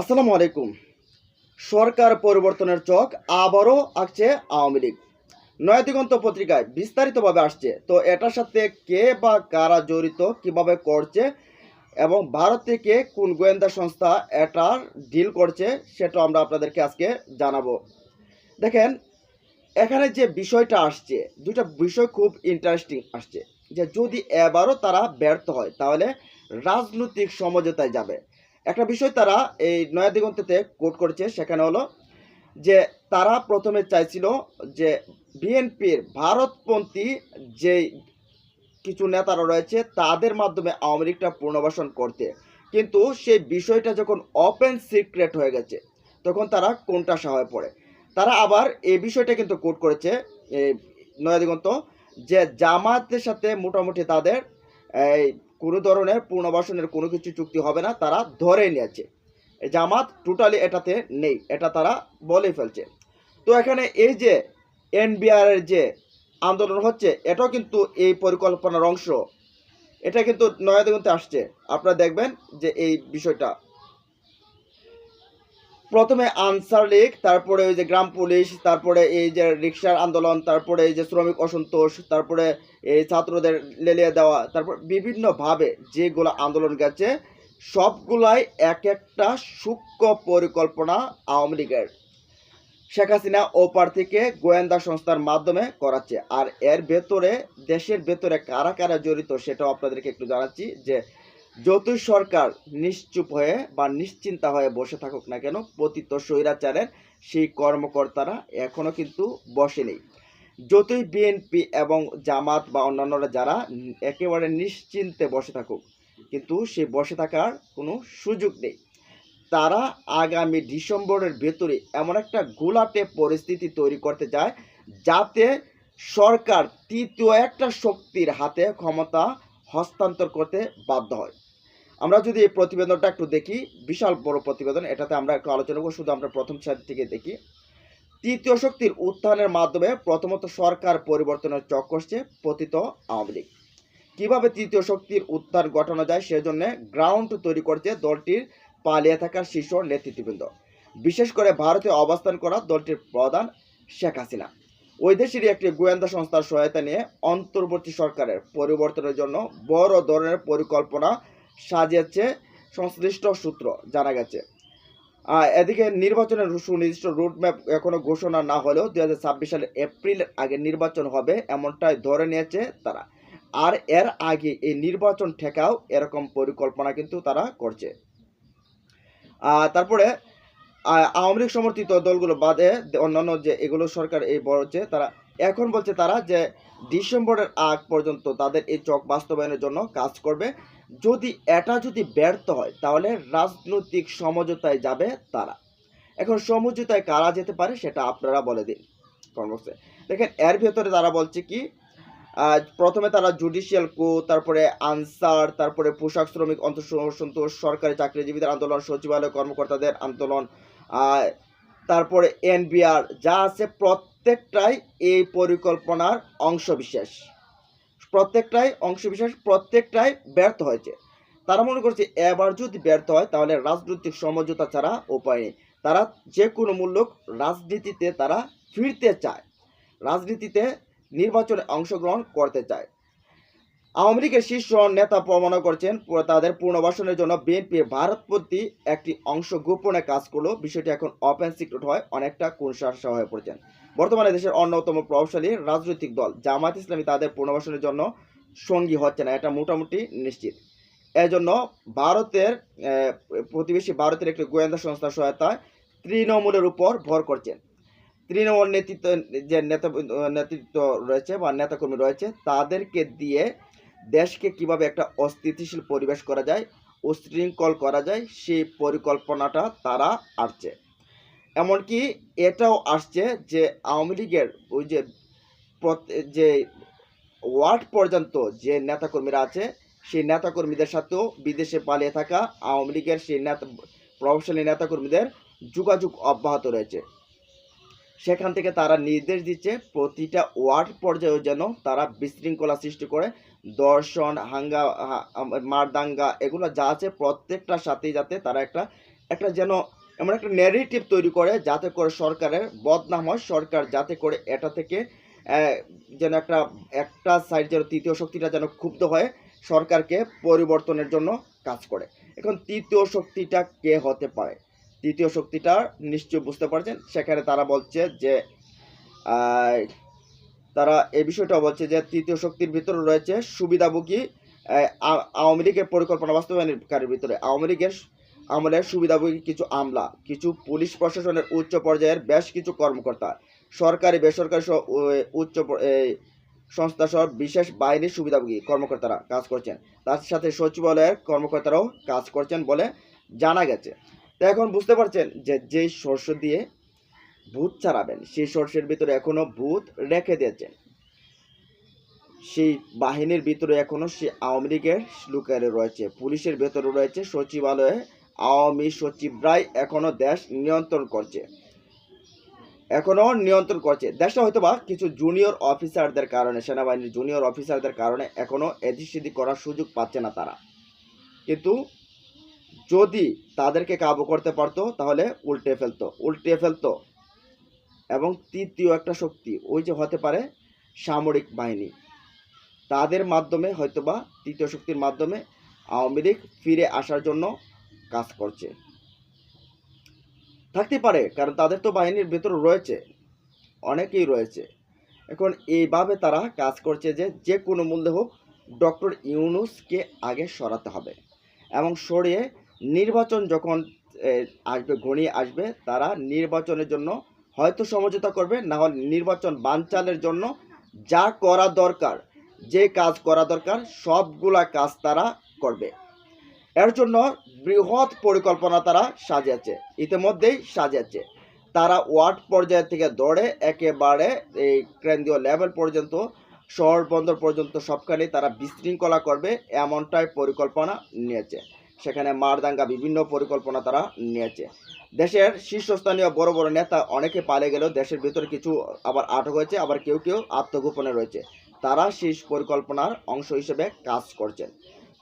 আসসালামু আলাইকুম। সরকার পরিবর্তনের চোখ আবারও আঁকছে আওয়ামী লীগ। নয়াদিগন্ত পত্রিকায় বিস্তারিতভাবে আসছে। তো এটার সাথে কে বা কারা জড়িত, কীভাবে করছে এবং ভারত থেকে কোন গোয়েন্দা সংস্থা এটার ডিল করছে, সেটা আমরা আপনাদেরকে আজকে জানাব। দেখেন, এখানে যে বিষয়টা আসছে দুটা বিষয় খুব ইন্টারেস্টিং আসছে। যে যদি এবারও তারা ব্যর্থ হয়, তাহলে রাজনৈতিক সমঝোতায় যাবে। একটা বিষয় তারা এই নয়া দিগন্ততে কোট করেছে, সেখানে হলো যে তারা প্রথমে চাইছিল যে বিএনপির ভারতপন্থী যে কিছু নেতারা রয়েছে, তাদের মাধ্যমে আওয়ামী লীগটা পুনর্বাসন করতে। কিন্তু সেই বিষয়টা যখন ওপেন সিক্রেট হয়ে গেছে, তখন তারা কোনটা হয়ে পড়ে। তারা আবার এই বিষয়টা কিন্তু কোট করেছে, এই নয়াদিগন্ত যে জামাতের সাথে মোটামুটি তাদের এই কোনো ধরনের পুনর্বাসনের কোনো কিছু চুক্তি হবে না, তারা ধরে নিয়েছে। জামাত টোটালি এটাতে নেই, এটা তারা বলে ফেলছে। তো এখানে এই যে এনবিআরের যে আন্দোলন হচ্ছে, এটাও কিন্তু এই পরিকল্পনার অংশ। এটা কিন্তু নয়াদিগন্তে আসছে। আপনারা দেখবেন যে এই বিষয়টা প্রথমে আনসার লীগ, তারপরে ওই যে গ্রাম পুলিশ, তারপরে এই যে রিক্সার আন্দোলন, তারপরে এই যে শ্রমিক অসন্তোষ, তারপরে এই ছাত্রদের লেলিয়ে দেওয়া, তারপর বিভিন্নভাবে যেগুলো আন্দোলন গেছে, সবগুলাই এক একটা সূক্ষ্ম পরিকল্পনা আওয়ামী লীগের। শেখ হাসিনা ওপার থেকে গোয়েন্দা সংস্থার মাধ্যমে করাচ্ছে। আর এর ভেতরে, দেশের ভেতরে কারা কারা জড়িত সেটাও আপনাদেরকে একটু জানাচ্ছি যে যতই সরকার নিশ্চুপ হয়ে বা নিশ্চিন্তা হয়ে বসে থাকুক না কেন, পতিত স্বৈরাচারের সেই কর্মকর্তারা এখনও কিন্তু বসেনি। যতই বিএনপি এবং জামাত বা অন্যান্যরা যারা একেবারে নিশ্চিন্তে বসে থাকুক, কিন্তু সে বসে থাকার কোনো সুযোগ নেই। তারা আগামী ডিসেম্বরের ভেতরে এমন একটা গোলাটে পরিস্থিতি তৈরি করতে যায় যাতে সরকার তৃতীয় একটা শক্তির হাতে ক্ষমতা হস্তান্তর করতে বাধ্য হয়। আমরা যদি এই প্রতিবেদনটা একটু দেখি, বিশাল বড় প্রতিবেদন, এটাতে আমরা একটু আলোচনা করব, শুধু আমরা প্রথম সাইড থেকে দেখি। তৃতীয় শক্তির উত্থানের মাধ্যমে প্রথমত সরকার পরিবর্তনের চক করছে পতিত আওয়ামী লীগ। কীভাবে তৃতীয় শক্তির উত্থান ঘটানো যায় সেজন্য গ্রাউন্ড তৈরি করছে দলটির পালিয়ে থাকার শীর্ষ নেতৃত্ববৃন্দ বিশেষ করে ভারতে অবস্থান করা দলটির প্রধান শেখ হাসিনা। ওই দেশেরই একটি গোয়েন্দা সংস্থার সহায়তা নিয়ে অন্তর্বর্তী সরকারের পরিবর্তনের জন্য বড় ধরনের পরিকল্পনা সাজিয়েছে সংশ্লিষ্ট সূত্র জানা গেছে। এদিকে নির্বাচনের সুনির্দিষ্ট রুটম্যাপ এখনও ঘোষণা না হলেও দু হাজার ছাব্বিশ সালের এপ্রিলের আগে নির্বাচন হবে এমনটাই ধরে নিয়েছে তারা। আর এর আগে এই নির্বাচন ঠেকাও এরকম পরিকল্পনা কিন্তু তারা করছে। তারপরে আওয়ামী লীগ সমর্থিত দলগুলো বাদে অন্যান্য যে এগুলো সরকার এই বলছে, তারা এখন বলছে তারা যে ডিসেম্বরের আগ পর্যন্ত তাদের এই চক বাস্তবায়নের জন্য কাজ করবে। যদি এটা যদি ব্যর্থ হয়, তাহলে রাজনৈতিক সমঝোতায় যাবে তারা। এখন সমঝোতায় কারা যেতে পারে সেটা আপনারা বলে দিন কর্মসে দেখেন, এর ভেতরে তারা বলছে কি প্রথমে তারা জুডিশিয়াল কো তারপরে আনসার, তারপরে পোশাক শ্রমিক অন্তঃসন্তোষ সরকারি চাকরিজীবীদের আন্দোলন, সচিবালয় কর্মকর্তাদের আন্দোলন তারপরে এনবিআর যা আছে প্রত্যেকটাই এই পরিকল্পনার অংশবিশেষ। প্রত্যেকটাই অংশবিশেষ, প্রত্যেকটাই ব্যর্থ হয়েছে। তারা মনে করছে, এবার যদি ব্যর্থ হয়, তাহলে রাজনৈতিক সমঝোতা ছাড়া উপায় নেই। তারা যে কোনো মূল্য রাজনীতিতে তারা ফিরতে চায়। রাজনীতিতে নির্বাচনে অংশগ্রহণ করতে চায়। আওয়ামী লীগের শীর্ষ নেতা প্রমাণ করছেন তাদের পুনর্বাসনের জন্য বিএনপির ভারতপন্থী একটি অংশ গোপনে কাজ করল বিষয়টি এখন ওপেন সিক্রেট হয় অনেকটা কুনসারসা হয়ে পড়েছেন। বর্তমানে দেশের অন্যতম প্রভাবশালী রাজনৈতিক দল জামাত ইসলামী তাদের পুনর্বাসনের জন্য সঙ্গী হচ্ছে না, এটা মোটামুটি নিশ্চিত। এজন্য ভারতের প্রতিবেশী ভারতের একটি গোয়েন্দা সংস্থার সহায়তায় তৃণমূলের উপর ভর করছেন। তৃণমূল নেতৃত্ব, যে নেতা, নেতৃত্ব রয়েছে বা নেতাকর্মী রয়েছে, তাদেরকে দিয়ে দেশকে কীভাবে একটা অস্থিতিশীল পরিবেশ করা যায় উশৃঙ্খল করা যায়, সেই পরিকল্পনাটা তারা আসছে এমনকি এটাও আসছে যে আওয়ামী লীগের ওই যে যে ওয়ার্ড পর্যন্ত যে নেতাকর্মীরা আছে, সেই নেতাকর্মীদের সাথেও বিদেশে পালিয়ে থাকা আওয়ামী লীগের সেই নেতা প্রভাবশালী নেতাকর্মীদের যোগাযোগ অব্যাহত রয়েছে। সেখান থেকে তারা নির্দেশ দিচ্ছে প্রতিটা ওয়ার্ড পর্যায়েও যেন তারা বিশৃঙ্খলা সৃষ্টি করে, দর্শন, হাঙ্গা মারদাঙ্গা, এগুলো যা আছে প্রত্যেকটার সাথেই যাতে তারা একটা একটা যেন এমন একটা ন্যারেটিভ তৈরি করে যাতে করে সরকারের বদনাম হয় সরকার যাতে করে এটা থেকে যেন একটা একটা সাইড যেন, তৃতীয় শক্তিটা যেন ক্ষুব্ধ হয়ে সরকারকে পরিবর্তনের জন্য কাজ করে। এখন তৃতীয় শক্তিটা কে হতে পারে? তৃতীয় শক্তিটা নিশ্চয় বুঝতে পারছেন। সেখানে তারা বলছে যে তারা এই বিষয়টা বলছে যে তৃতীয় শক্তির ভিতরে রয়েছে সুবিধাভোগী আওয়ামী লীগের পরিকল্পনা বাস্তবায়নকারীর ভিতরে। আওয়ামী লীগের আমলের সুবিধাভোগী কিছু আমলা, কিছু পুলিশ প্রশাসনের উচ্চ পর্যায়ের বেশ কিছু কর্মকর্তা, সরকারি, বেসরকারি উচ্চ সংস্থা সহ বিশেষ বাহিনীর সুবিধাভোগী কর্মকর্তারা কাজ করছেন। তার সাথে সচিবালয়ের কর্মকর্তারাও কাজ করছেন বলে জানা গেছে। তো এখন বুঝতে পারছেন যে যেই শস্য দিয়ে ভূত ছাড়াবেন, সেই শস্যের ভিতরে এখনও ভূত রেখে দিয়েছেন। সেই বাহিনীর ভিতরে এখনও সে আওয়ামী লীগের লুকারে রয়েছে, পুলিশের ভেতরে রয়েছে সচিবালয়ে আওয়ামী সচিবরাই এখনও দেশ নিয়ন্ত্রণ করছে। এখনও নিয়ন্ত্রণ করছে। দেশটা হয়তো বা কিছু জুনিয়র অফিসারদের কারণে, সেনাবাহিনীর জুনিয়র অফিসারদের কারণে এখনও এদিক সেদিক করার সুযোগ পাচ্ছে না তারা। কিন্তু যদি তাদেরকে কাবু করতে পারতো, তাহলে উল্টে ফেলতো উল্টে ফেলতো। এবং তৃতীয় একটা শক্তি, ওই যে হতে পারে সামরিক বাহিনী। তাদের মাধ্যমে হয়তোবা তৃতীয় শক্তির মাধ্যমে আওয়ামী লীগ ফিরে আসার জন্য কাজ করছে। থাকতে পারে, কারণ তাদের তো বাহিনীর ভেতর রয়েছে, অনেকেই রয়েছে। এখন এইভাবে তারা কাজ করছে যে যে কোনো মূল্যে হোক, ডক্টর ইউনুসকে আগে সরাতে হবে এবং সরিয়ে নির্বাচন যখন আসবে, ঘনিয়ে আসবে, তারা নির্বাচনের জন্য হয়তো সমঝোতা করবে, না হলে নির্বাচন বানচালের জন্য যা করা দরকার, যে কাজ করা দরকার, সবগুলা কাজ তারা করবে। এর জন্য বৃহৎ পরিকল্পনা তারা সাজিয়েছে। ইতিমধ্যেই সাজিয়েছে। তারা ওয়ার্ড পর্যায় থেকে ধরে একেবারে এই কেন্দ্রীয় লেভেল পর্যন্ত, শহর বন্দর পর্যন্ত সবখানেই তারা বিশৃঙ্খলা করবে এমনটাই পরিকল্পনা নিয়েছে। সেখানে মারদাঙ্গা বিভিন্ন পরিকল্পনা তারা নিয়েছে। দেশের শীর্ষস্থানীয় বড় বড় নেতা অনেকে পালিয়ে গেলেও দেশের ভিতরে কিছু আবার আটক হয়েছে, আবার কেউ কেউ আত্মগোপনে রয়েছে। তারা সেই পরিকল্পনার অংশ হিসেবে কাজ করছেন।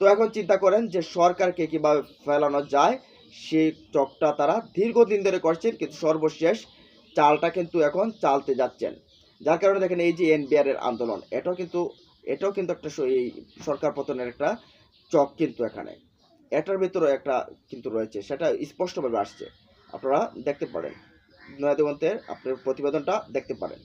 তো এখন চিন্তা করেন যে সরকারকে কীভাবে ফেলানো যায়, সেই চকটা তারা দীর্ঘদিন ধরে করছেন, কিন্তু সর্বশেষ চালটা কিন্তু এখন চালতে যাচ্ছেন। যার কারণে দেখেন এই যে এনবিআর এর আন্দোলন, এটাও কিন্তু এটাও কিন্তু একটা এই সরকার পতনের একটা চক কিন্তু এখানে। এটার ভিতরে একটা কিন্তু রয়েছে, সেটা স্পষ্টভাবে আসছে। আপনারা দেখতে পারেন। নয়াদিগন্তের আপনার প্রতিবেদনটা দেখতে পারেন।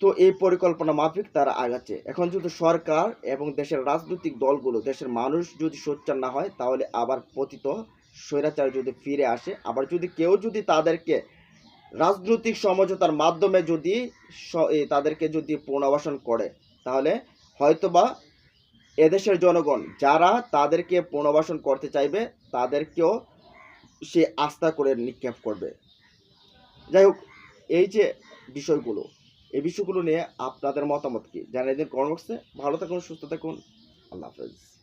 তো এই পরিকল্পনা মাফিক তারা আগাচ্ছে। এখন যদি সরকার এবং দেশের রাজনৈতিক দলগুলো, দেশের মানুষ যদি সোচ্চার না হয়, তাহলে আবার পতিত স্বৈরাচার যদি ফিরে আসে, আবার যদি কেউ যদি তাদেরকে রাজনৈতিক সমঝোতার মাধ্যমে যদি তাদেরকে যদি পুনর্বাসন করে, তাহলে হয়তোবা এদেশের জনগণ যারা তাদেরকে পুনর্বাসন করতে চাইবে, তাদেরকেও সে আস্থা করে নিক্ষেপ করবে। যাই হোক, এই যে বিষয়গুলো এই বিষয়গুলো নিয়ে আপনাদের মতামত কি? জানিয়ে দিন কমেন্ট ভালো থাকুন, সুস্থ থাকুন। আল্লাহ হাফেজ।